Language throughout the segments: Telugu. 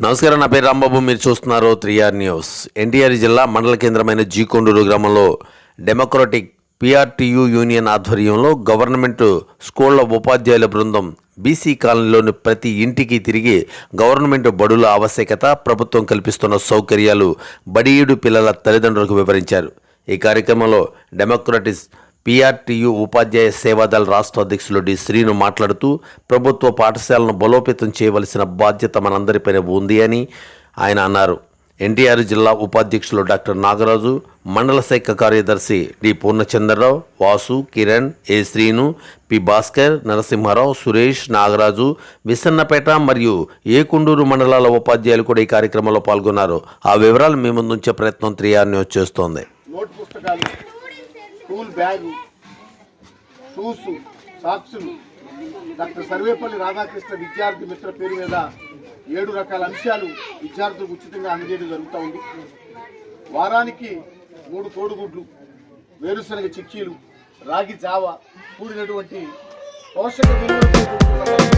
నమస్కారం నా పేరు రాంబాబు. మీరు చూస్తున్నారు త్రీఆర్ న్యూస్. ఎన్టీఆర్ జిల్లా మండల కేంద్రమైన జీకొండూరు గ్రామంలో డెమోక్రటిక్ పిఆర్టీయు యూనియన్ ఆధ్వర్యంలో గవర్నమెంట్ స్కూళ్ళ ఉపాధ్యాయుల బృందం బీసీ కాలనీలోని ప్రతి ఇంటికి తిరిగి గవర్నమెంట్ బడుల ఆవశ్యకత ప్రభుత్వం కల్పిస్తున్న సౌకర్యాలు బడియుడు పిల్లల తల్లిదండ్రులకు వివరించారు. ఈ కార్యక్రమంలో డెమోక్రటిస్ పీఆర్టీయూ ఉపాధ్యాయ సేవాదళ రాష్ట్ర అధ్యక్షులు డి. శ్రీను మాట్లాడుతూ ప్రభుత్వ పాఠశాలను బలోపేతం చేయవలసిన బాధ్యత మనందరిపైన ఉంది అని ఆయన అన్నారు. ఎన్టీఆర్ జిల్లా ఉపాధ్యక్షులు డాక్టర్ నాగరాజు మండల శాఖ కార్యదర్శి D. Purnachandrarao Vasu Kiran A. Srinu P. Bhaskar Narasimharao Suresh Nagaraju Vissannapeta మరియు ఏకుండూరు మండలాల ఉపాధ్యాయులు కూడా ఈ కార్యక్రమంలో పాల్గొన్నారు. ఆ వివరాలు మీ ముందుంచే ప్రయత్నం త్రీఆర్ చేస్తోంది. బ్యాగు షూస్ సాక్సులు. డాక్టర్ సర్వేపల్లి రాధాకృష్ణ విద్యార్థి మిత్ర పేరు మీద ఏడు రకాల అంశాలు విద్యార్థులకు ఉచితంగా అందజేయడం జరుగుతూ ఉంది. వారానికి మూడు కోడిగుడ్లు వేరుశనగ చిక్కీలు రాగి జావ కూడినటువంటి పోషక విలువలతో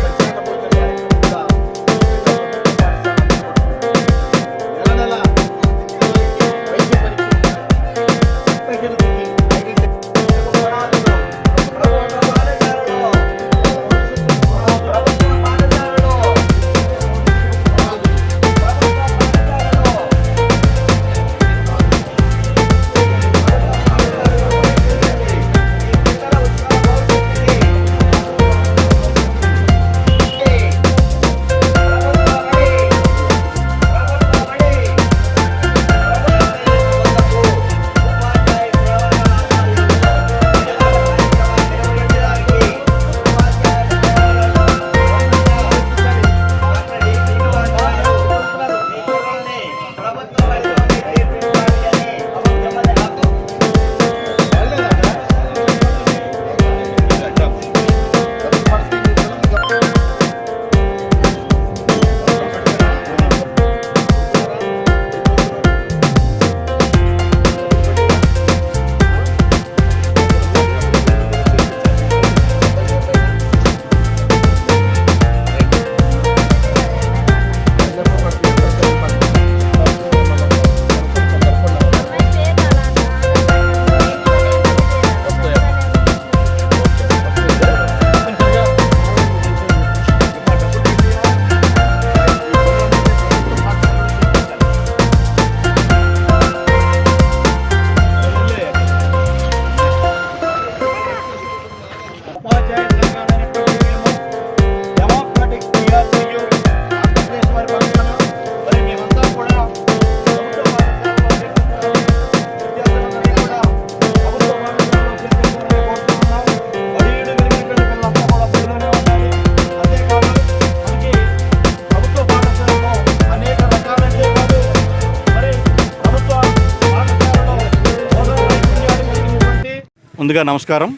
ముందుగా నమస్కారం.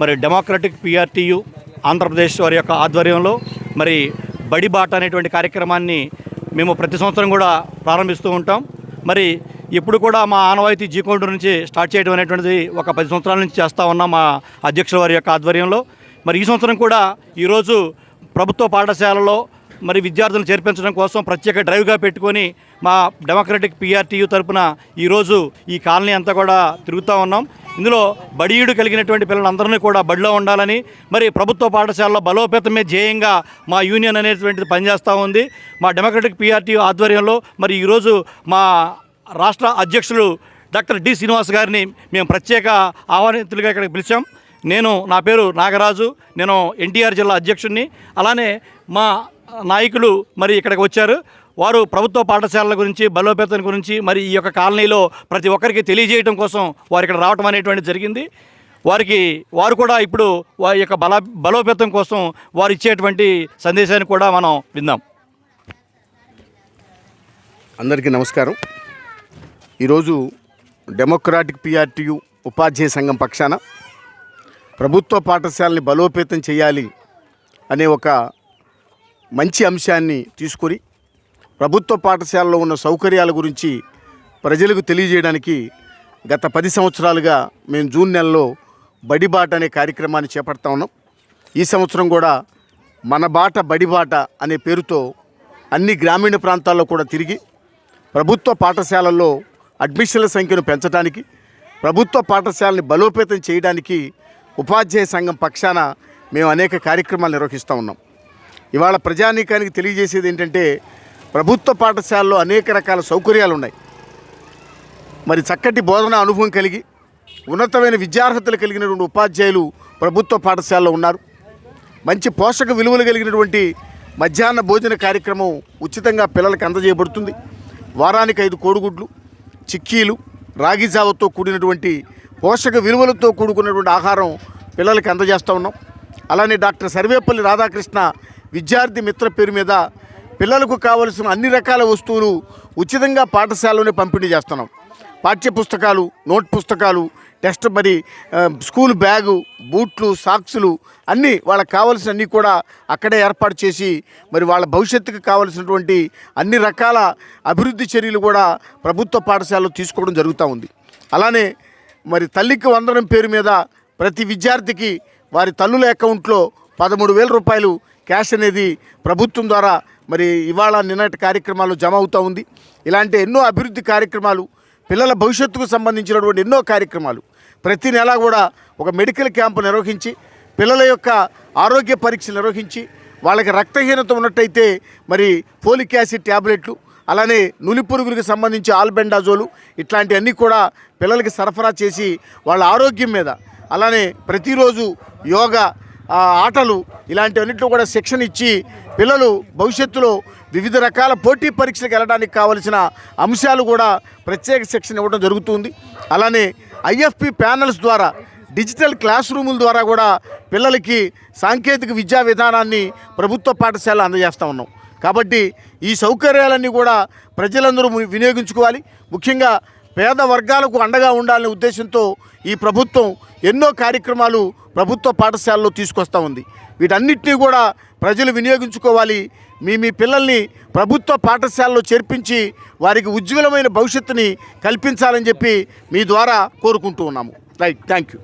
మరి డెమోక్రటిక్ పిఆర్టీయు ఆంధ్రప్రదేశ్ వారి యొక్క ఆధ్వర్యంలో మరి బడిబాట అనేటువంటి కార్యక్రమాన్ని మేము ప్రతి సంవత్సరం కూడా ప్రారంభిస్తూ ఉంటాం. మరి ఇప్పుడు కూడా మా ఆనవాయితీ జీకోండు నుంచి స్టార్ట్ చేయడం అనేటువంటిది ఒక పది సంవత్సరాల నుంచి చేస్తూ ఉన్నాం మా అధ్యక్షుల వారి యొక్క ఆధ్వర్యంలో. మరి ఈ సంవత్సరం కూడా ఈరోజు ప్రభుత్వ పాఠశాలలో మరి విద్యార్థులను చేర్పించడం కోసం ప్రత్యేక డ్రైవ్గా పెట్టుకొని మా డెమోక్రటిక్ పిఆర్టీయు తరపున ఈరోజు ఈ కాలనీ అంతా కూడా తిరుగుతూ ఉన్నాం. ఇందులో బడియుడు కలిగినటువంటి పిల్లలందరినీ కూడా బడిలో ఉండాలని మరి ప్రభుత్వ పాఠశాలలో బలోపేతమే ధ్యేయంగా మా యూనియన్ అనేటువంటిది పనిచేస్తూ ఉంది. మా డెమోక్రటిక్ పిఆర్టీ ఆధ్వర్యంలో మరి ఈరోజు మా రాష్ట్ర అధ్యక్షులు డాక్టర్ డి శ్రీనివాస్ గారిని మేము ప్రత్యేక ఆహ్వానితులుగా ఇక్కడికి పిలిచాం. నేను నా పేరు నాగరాజు. నేను ఎన్టీఆర్ జిల్లా అధ్యక్షుడిని అలానే మా నాయకులు మరి ఇక్కడికి వచ్చారు. వారు ప్రభుత్వ పాఠశాలల గురించి బలోపేతం గురించి మరి ఈ యొక్క కాలనీలో ప్రతి ఒక్కరికి తెలియజేయడం కోసం వారు ఇక్కడ రావడం అనేటువంటి జరిగింది. వారికి వారు కూడా ఇప్పుడు వారి యొక్క బల బలోపేతం కోసం వారు ఇచ్చేటువంటి సందేశాన్ని కూడా మనం విందాం. అందరికీ నమస్కారం. ఈరోజు డెమోక్రాటిక్ పిఆర్టీయు ఉపాధ్యాయ సంఘం పక్షాన ప్రభుత్వ పాఠశాలని బలోపేతం చేయాలి అనే ఒక మంచి అంశాన్ని తీసుకొని ప్రభుత్వ పాఠశాలలో ఉన్న సౌకర్యాల గురించి ప్రజలకు తెలియజేయడానికి గత పది సంవత్సరాలుగా మేము జూన్ నెలలో బడిబాట అనే కార్యక్రమాన్ని చేపడతా ఉన్నాం. ఈ సంవత్సరం కూడా మన బాట బడిబాట అనే పేరుతో అన్ని గ్రామీణ ప్రాంతాల్లో కూడా తిరిగి ప్రభుత్వ పాఠశాలల్లో అడ్మిషన్ల సంఖ్యను పెంచడానికి ప్రభుత్వ పాఠశాలని బలోపేతం చేయడానికి ఉపాధ్యాయ సంఘం పక్షాన మేము అనేక కార్యక్రమాలు నిర్వహిస్తూ ఉన్నాం. ఇవాళ ప్రజానీకానికి తెలియజేసేది ఏంటంటే ప్రభుత్వ పాఠశాలలో అనేక రకాల సౌకర్యాలు ఉన్నాయి మరి చక్కటి బోధన అనుభవం కలిగి ఉన్నతమైన విద్యార్హతలు కలిగినటువంటి ఉపాధ్యాయులు ప్రభుత్వ పాఠశాలలో ఉన్నారు. మంచి పోషక విలువలు కలిగినటువంటి మధ్యాహ్న భోజన కార్యక్రమం ఉచితంగా పిల్లలకు అందజేయబడుతుంది. వారానికి ఐదు కోడిగుడ్లు చిక్కీలు రాగి జావతో కూడినటువంటి పోషక విలువలతో కూడుకున్నటువంటి ఆహారం పిల్లలకి అందజేస్తూ ఉన్నాం. అలానే డాక్టర్ సర్వేపల్లి రాధాకృష్ణ విద్యార్థి మిత్ర పేరు మీద పిల్లలకు కావలసిన అన్ని రకాల వస్తువులు ఉచితంగా పాఠశాలలోనే పంపిణీ చేస్తున్నాం. పాఠ్య పుస్తకాలు నోట్ పుస్తకాలు టెస్ట్ మరి స్కూల్ బ్యాగు బూట్లు సాక్సులు అన్నీ వాళ్ళకి కావాల్సిన కూడా అక్కడే ఏర్పాటు చేసి మరి వాళ్ళ భవిష్యత్తుకు కావలసినటువంటి అన్ని రకాల అభివృద్ధి చర్యలు కూడా ప్రభుత్వ పాఠశాలలో తీసుకోవడం జరుగుతూ ఉంది. అలానే మరి తల్లికి వందనం పేరు మీద ప్రతి విద్యార్థికి వారి తల్లుల అకౌంట్లో పదమూడు వేల రూపాయలు క్యాష్ అనేది ప్రభుత్వం ద్వారా మరి ఇవాళ నిన్నటి కార్యక్రమాలు జమ అవుతూ ఉంది. ఇలాంటి ఎన్నో అభివృద్ధి కార్యక్రమాలు పిల్లల భవిష్యత్తుకు సంబంధించినటువంటి ఎన్నో కార్యక్రమాలు ప్రతి నెలా కూడా ఒక మెడికల్ క్యాంపు నిర్వహించి పిల్లల యొక్క ఆరోగ్య పరీక్షలు నిర్వహించి వాళ్ళకి రక్తహీనత ఉన్నట్టయితే మరి ఫోలిక్ యాసిడ్ ట్యాబ్లెట్లు అలానే నులి పురుగులకు సంబంధించి ఆల్బెండాజోలు ఇట్లాంటివన్నీ కూడా పిల్లలకి సరఫరా చేసి వాళ్ళ ఆరోగ్యం మీద అలానే ప్రతిరోజు యోగా ఆటలు ఇలాంటివన్నింటిలో కూడా శిక్షణ ఇచ్చి పిల్లలు భవిష్యత్తులో వివిధ రకాల పోటీ పరీక్షలకు వెళ్ళడానికి కావలసిన అంశాలు కూడా ప్రత్యేక శిక్షణ ఇవ్వడం జరుగుతుంది. అలానే ఐఎఫ్పి ప్యానల్స్ ద్వారా డిజిటల్ క్లాస్ రూముల ద్వారా కూడా పిల్లలకి సాంకేతిక విద్యా విధానాన్ని ప్రభుత్వ పాఠశాల అందజేస్తూ ఉన్నాం. కాబట్టి ఈ సౌకర్యాలన్నీ కూడా ప్రజలందరూ వినియోగించుకోవాలి. ముఖ్యంగా పేద వర్గాలకు అండగా ఉండాలనే ఉద్దేశంతో ఈ ప్రభుత్వం ఎన్నో కార్యక్రమాలు ప్రభుత్వ పాఠశాలలో తీసుకొస్తూ ఉంది. వీటన్నిటినీ కూడా ప్రజలు వినియోగించుకోవాలి. మీ మీ పిల్లల్ని ప్రభుత్వ పాఠశాలలో చేర్పించి వారికి ఉజ్వలమైన భవిష్యత్తుని కల్పించాలని చెప్పి మీ ద్వారా కోరుకుంటూ ఉన్నాము. Right thank you